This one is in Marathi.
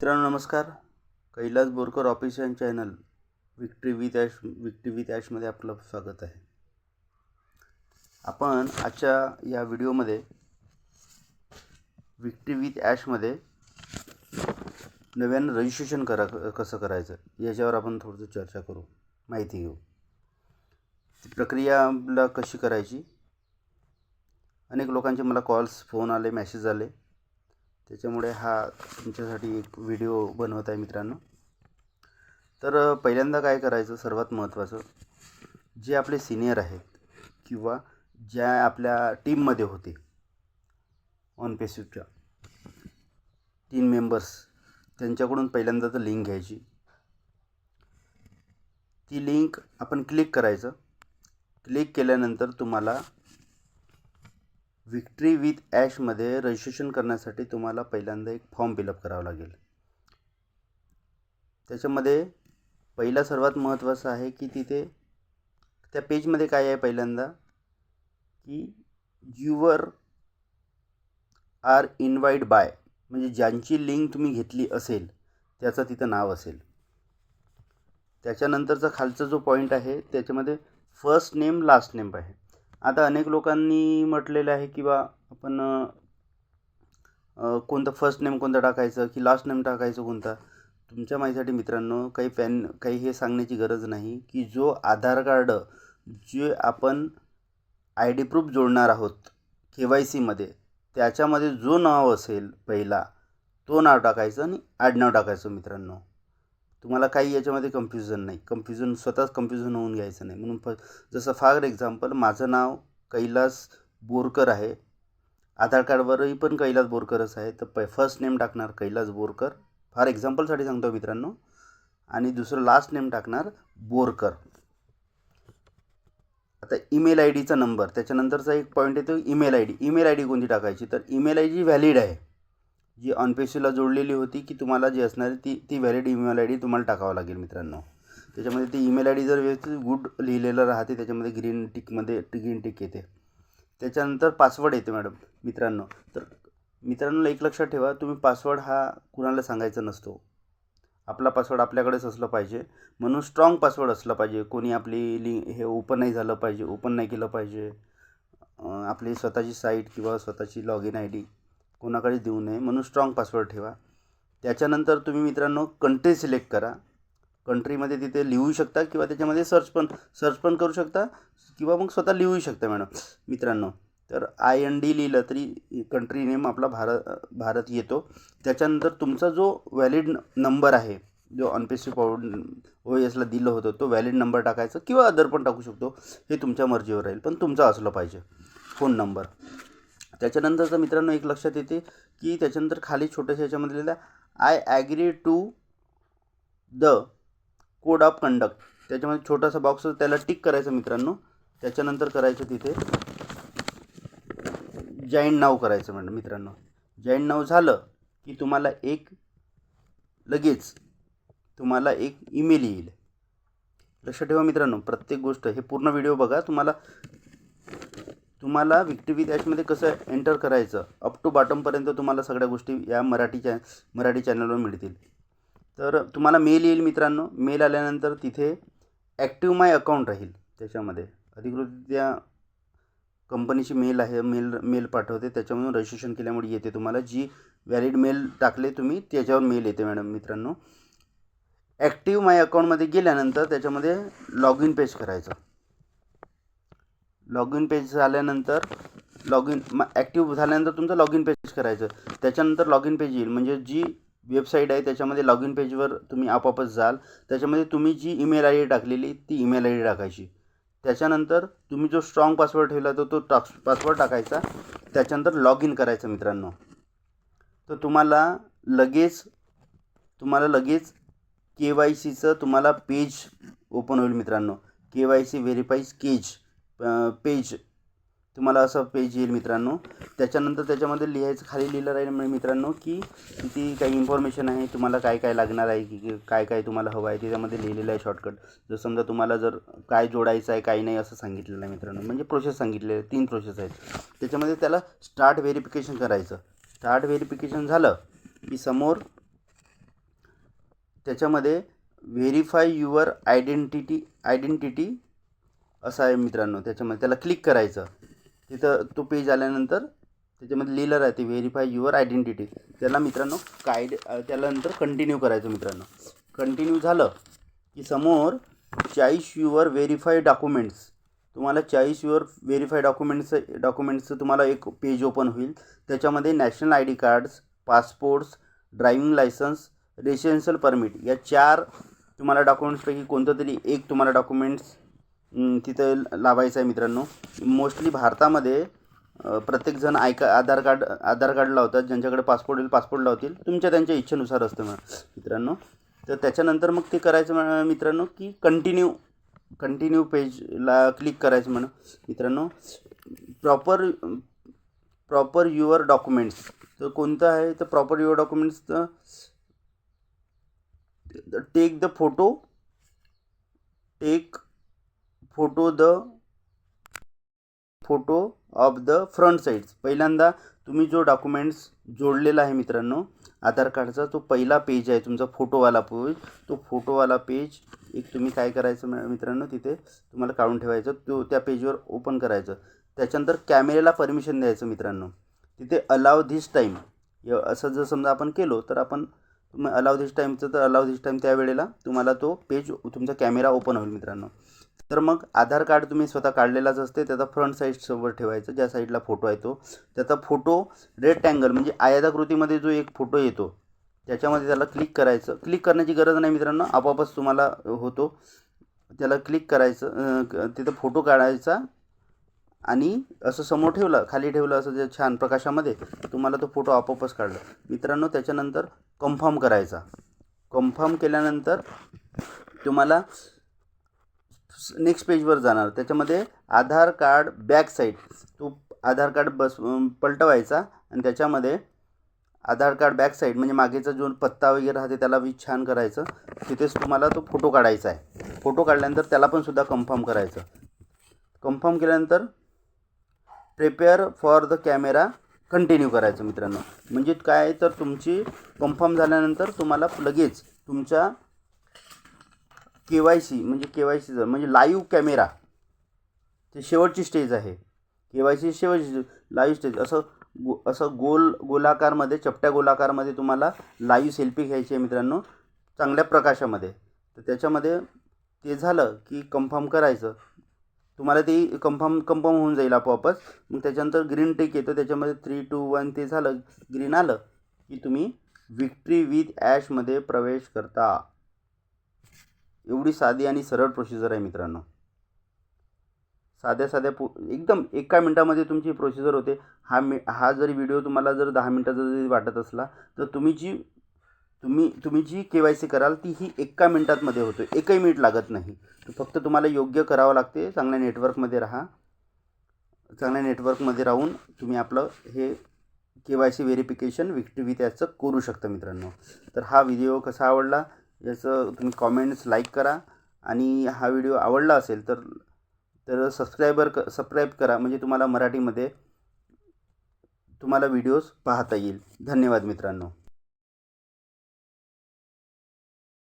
मित्रांनो नमस्कार. Kailas Borkar official channel victory with Ash victory with ॲशमध्ये आपलं स्वागत आहे. आपण आजच्या या व्हिडिओमध्ये विक्ट्री विथ ॲशमध्ये नव्यानं रजिस्ट्रेशन करा कसं करायचं याच्यावर आपण थोडंसं चर्चा करू माहिती घेऊ. ती प्रक्रियाला कशी करायची? अनेक लोकांचे मला कॉल्स फोन आले मॅसेज आले. त्याच्यामुळे हा तुमच्यासाठी एक व्हिडिओ बनवत आहे मित्रांनो. तर पहिल्यांदा काय करायचं सर्वात महत्त्वाचं जे आपले सिनियर आहेत किंवा ज्या आपल्या टीममध्ये होते ऑन पेसिफच्या तीन मेंबर्स त्यांच्याकडून पहिल्यांदा तर लिंक घ्यायची. ती लिंक आपण क्लिक करायचं. क्लिक केल्यानंतर तुम्हाला विक्ट्री विथ ॲशमध्ये रजिस्ट्रेशन करण्यासाठी तुम्हाला पहिल्यांदा एक फॉर्म फिलअप करावा लागेल. त्याच्यामध्ये पहिला सर्वात महत्त्वाचं आहे की तिथे त्या पेजमध्ये काय आहे पहिल्यांदा? की युवर आर इन्व्हाइट बाय म्हणजे ज्यांची लिंक तुम्ही घेतली असेल त्याचं तिथं नाव असेल. त्याच्यानंतरचा खालचा जो पॉईंट आहे त्याच्यामध्ये फर्स्ट नेम लास्ट नेम आहे. आता अनेक लोकांनी म्हटलेलं आहे की बा आपण कोणतं फर्स्ट नेम कोणतं टाकायचं की लास्ट नेम टाकायचं कोणता? तुमच्या माहितीसाठी मित्रांनो काही पॅन काही हे सांगण्याची गरज नाही की जो आधार कार्ड जे आपण आय डी प्रूफ जोडणार आहोत के वाय सीमध्ये त्याच्यामध्ये जो नाव असेल पहिला तो नाव टाकायचं आणि आडनाव टाकायचं मित्रांनो. तुम्हाला काही याच्यामध्ये कन्फ्युजन नाही. कन्फ्युजन स्वतःच कन्फ्युजन होऊन घ्यायचं नाही. म्हणून फ जसं फॉर एक्झाम्पल माझं नाव कैलास बोरकर आहे. आधार कार्डवरही पण कैलास बोरकरच आहे. तर प फर्स्ट नेम टाकणार कैलास बोरकर. फॉर एक्झाम्पलसाठी सांगतो मित्रांनो. आणि दुसरं लास्ट नेम टाकणार बोरकर. आता ईमेल आय डीचा नंबर त्याच्यानंतरचा एक पॉईंट येतो email I D email I D कोणती टाकायची? तर ईमेल आय डी व्हॅलिड आहे. जी ऑनपेशीला जोडलेली होती की तुम्हाला जी असणार ती ती व्हॅलिड ईमेल आय डी तुम्हाला टाकावं लागेल मित्रांनो. त्याच्यामध्ये ती ईमेल आय डी जर व्यवस्थित गुड लिहिलेलं राहते त्याच्यामध्ये ग्रीन टिकमध्ये ग्रीन टिक येते. त्याच्यानंतर पासवर्ड येते मॅडम मित्रांनो. तर मित्रांनो एक लक्षात ठेवा तुम्ही पासवर्ड हा कुणाला सांगायचा नसतो. आपला पासवर्ड आपल्याकडेच असलं पाहिजे. म्हणून स्ट्रॉंग पासवर्ड असलं पाहिजे. कोणी आपली लिंक हे ओपन नाही झालं पाहिजे ओपन नाही केलं पाहिजे. आपली स्वतःची साईट किंवा स्वतःची लॉग इन आय डी कोणाकडे देऊ नये. म्हणून स्ट्रॉंग पासवर्ड ठेवा. त्याच्यानंतर तुम्ही मित्रांनो कंट्री सिलेक्ट करा. कंट्रीमध्ये तिथे लिहू शकता किंवा त्याच्यामध्ये सर्च पण सर्च पण करू शकता किंवा मग स्वतः लिहू शकता मॅडम. मित्रांनो तर आय एन डी लिहिलं तरी कंट्री नेम आपला भारत भारत येतो. त्याच्यानंतर तुमचा जो व्हॅलिड नंबर आहे जो अनपेसिव पावड ओ एसला दिलं होतं तो व्हॅलिड नंबर टाकायचा किंवा अदर पण टाकू शकतो. हे तुमच्या मर्जीवर राहील पण तुमचा असलं पाहिजे. फोन नंबर त्याच्यानंतरचं मित्रांनो एक लक्षात येते की त्याच्यानंतर खाली छोट्याशा याच्यामध्ये लिहिलं I agree to the code of conduct त्याच्यामध्ये छोटासा बॉक्स त्याला टिक करायचं मित्रांनो. त्याच्यानंतर करायचं तिथे जॉईन नाव करायचं मॅडम मित्रांनो. जॉईन नाव झालं की तुम्हाला एक लगेच तुम्हाला एक ईमेल येईल. लक्षात ठेवा मित्रांनो प्रत्येक गोष्ट हे पूर्ण व्हिडिओ बघा. तुम्हाला तुम्हाला विक्टी विथ ॲशमध्ये कसं एंटर करायचं? अप टू बॉटमपर्यंत तुम्हाला सगळ्या गोष्टी या मराठी चॅ मराठी चॅनलवर मिळतील. तर तुम्हाला मेल येईल मित्रांनो. मेल आल्यानंतर तिथे ॲक्टिव्ह माय अकाउंट राहील त्याच्यामध्ये. अधिकृत त्या कंपनीची मेल आहे मेल मेल पाठवते. त्याच्यामधून रजिस्ट्रेशन केल्यामुळे येते तुम्हाला. जी व्हॅलिड मेल टाकले तुम्ही त्याच्यावर मेल येते मॅडम मित्रांनो. ॲक्टिव्ह माय अकाउंटमध्ये गेल्यानंतर त्याच्यामध्ये लॉग इन पेज करायचं. लॉग इन पेज झाल्यानंतर लॉग इन मग ॲक्टिव्ह झाल्यानंतर तुमचं लॉग इन पेज करायचं. त्याच्यानंतर लॉग इन पेज येईल. म्हणजे जी वेबसाईट आहे त्याच्यामध्ये लॉग इन पेजवर तुम्ही आपोआपच जाल. त्याच्यामध्ये तुम्ही जी ईमेल आय डी टाकलेली ती ईमेल आय डी टाकायची. त्याच्यानंतर तुम्ही जो स्ट्रॉंग पासवर्ड ठेवला तो तो टाक पासवर्ड टाकायचा. त्याच्यानंतर लॉग इन करायचं मित्रांनो. तर तुम्हाला लगेच तुम्हाला लगेच के वाय सीचं तुम्हाला पेज ओपन होईल मित्रांनो. के वाय सी व्हेरीफाईज केज. पेज तुम्हाला असं पेज येईल मित्रांनो. त्याच्यानंतर त्याच्यामध्ये लिहायचं खाली लिहिलं राहील म्हणजे मित्रांनो की किती काही इन्फॉर्मेशन आहे तुम्हाला काय काय लागणार आहे की काय काय तुम्हाला हवं आहे त्याच्यामध्ये लिहिलेलं आहे शॉर्टकट जर समजा तुम्हाला जर काय जोडायचं आहे काय नाही असं सांगितलेलं आहे मित्रांनो. म्हणजे प्रोसेस सांगितलेलं आहे तीन प्रोसेस आहेत. त्याच्यामध्ये त्याला स्टार्ट व्हेरिफिकेशन करायचं. स्टार्ट व्हेरिफिकेशन झालं की समोर त्याच्यामध्ये व्हेरीफाय युअर आयडेंटिटी आयडेंटिटी असं आहे मित्रांनो त्याच्यामध्ये त्याला क्लिक करायचं. तिथं तो पेज आल्यानंतर त्याच्यामध्ये लिहिलं राहते व्हेरीफाय युअर आयडेंटिटी त्याला मित्रांनो काय त्याला नंतर कंटिन्यू करायचं मित्रांनो. कंटिन्यू झालं की समोर चाळीस युअर व्हेरीफाय डॉक्युमेंट्स तुम्हाला चाळीस युअर व्हेरीफाय डॉक्युमेंट्सचं डॉक्युमेंट्सचं तुम्हाला एक पेज ओपन होईल. त्याच्यामध्ये national I D cards passports driving licence residential permit या चार तुम्हाला डॉक्युमेंट्सपैकी कोणतं तरी एक तुम्हाला डॉक्युमेंट्स तिथं लावायचं आहे मित्रांनो. मोस्टली भारतामध्ये प्रत्येकजण ऐका आधार कार्ड आधार कार्ड लावतात ज्यांच्याकडे पासपोर्ट येईल पासपोर्ट लावतील. तुमच्या त्यांच्या इच्छेनुसार असतं मग मित्रांनो. तर त्याच्यानंतर मग ते करायचं मित्रांनो की कंटिन्यू कंटिन्यू पेजला क्लिक करायचं म्हणा मित्रांनो. प्रॉपर प्रॉपर युअर डॉक्युमेंट्स तर कोणतं आहे? तर प्रॉपर युअर डॉक्युमेंट्स तर take the photo take photo the photo of the front sides पहिल्यांदा तुम्ही जो डॉक्युमेंट्स जोडलेला आहे मित्रांनो आधार कार्डचा तो पहिला पेज आहे तुमचा फोटोवाला पेज तो फोटोवाला पेज एक तुम्ही काय करायचं मित्रांनो तिथे तुम्हाला काढून ठेवायचं. तो त्या पेजवर ओपन करायचं. त्याच्यानंतर कॅमेऱ्याला परमिशन द्यायचं मित्रांनो. तिथे अलाव धिस टाईम असं जर समजा आपण केलो तर आपण तुम्ही अलाव धिस टाईमचं तर अलाव धिस टाईम त्यावेळेला तुम्हाला तो पेज तुमचा कॅमेरा ओपन होईल मित्रांनो. तर मग आधार कार्ड तुम्ही स्वतः काढलेलाच असते त्याचा फ्रंट साईडसोबत ठेवायचं ज्या साईडला फोटो आहे तो. त्याचा फोटो रेक्टँगल म्हणजे आयताकृतीमध्ये जो एक फोटो येतो त्याच्यामध्ये त्याला क्लिक करायचं. क्लिक करण्याची गरज नाही मित्रांनो आपोआपच तुम्हाला होतो. त्याला क्लिक करायचं क- तिथं फोटो काढायचा आणि असं समोर ठेवलं खाली ठेवलं असं जे छान प्रकाशामध्ये तुम्हाला तो फोटो आपोआपच काढला. मित्रांनो त्याच्यानंतर कन्फर्म करायचा. कन्फर्म केल्यानंतर तुम्हाला नेक्स्ट पेजवर जाणार. त्याच्यामध्ये आधार कार्ड बॅक साईड. तो आधार कार्ड बस पलटवायचा आणि त्याच्यामध्ये आधार कार्ड बॅक साईड म्हणजे मागेचा जो पत्ता वगैरे राहते त्याला वीज छान करायचं. तिथेच तुम्हाला तो फोटो काढायचा आहे. फोटो काढल्यानंतर त्याला पण सुद्धा कन्फर्म करायचं. कन्फर्म केल्यानंतर prepare for the camera continue करायचं मित्रांनो. म्हणजे काय तर तुमची कन्फर्म झाल्यानंतर तुम्हाला लगेच तुमच्या के वाय सी म्हणजे के वाय सी म्हणजे लाईव्ह कॅमेरा ते शेवटची स्टेज आहे. के वाय सी शेवटची लाईव्ह स्टेज. असं गो असं गोल गोलाकारमध्ये चपट्या गोलाकारमध्ये तुम्हाला लाईव्ह सेल्फी घ्यायची आहे मित्रांनो चांगल्या प्रकाशामध्ये. तर त्याच्यामध्ये ते झालं की कन्फर्म करायचं. तुम्हाला ते कन्फर्म कन्फर्म होऊन जाईल आपोआपच. मग त्याच्यानंतर ग्रीन टेक येतो त्याच्यामध्ये थ्री टू वन ते झालं. ग्रीन आलं की तुम्ही विक्ट्री विथ ॲशमध्ये प्रवेश करता. एवढी साधी आणि सरळ प्रोसिजर आहे मित्रांनो. साध्या साध्या पो एकदम एका मिनटामध्ये तुमची प्रोसिजर होते. हा मी हा जरी व्हिडिओ तुम्हाला जर दहा मिनटाचा जरी वाटत असला तर तुम्ही जी तुम्ही तुम्ही जी के वाय सी कराल ती ही एका मिनटातमध्ये होतो. एकही मिनिट लागत नाही. फक्त तुम्हाला योग्य करावं लागते. चांगल्या नेटवर्कमध्ये राहा. चांगल्या नेटवर्कमध्ये राहून तुम्ही आपलं हे के वाय सी व्हेरिफिकेशन विक्टिव्ही त्याचं करू शकता मित्रांनो. तर हा व्हिडिओ कसा आवडला? याचं तुम्ही कॉमेंट्स लाईक करा आणि हा व्हिडिओ आवडला असेल तर तर सबस्क्रायबर क सबस्क्राईब करा. म्हणजे तुम्हाला मराठीमध्ये तुम्हाला व्हिडिओज पाहता येईल. धन्यवाद मित्रांनो.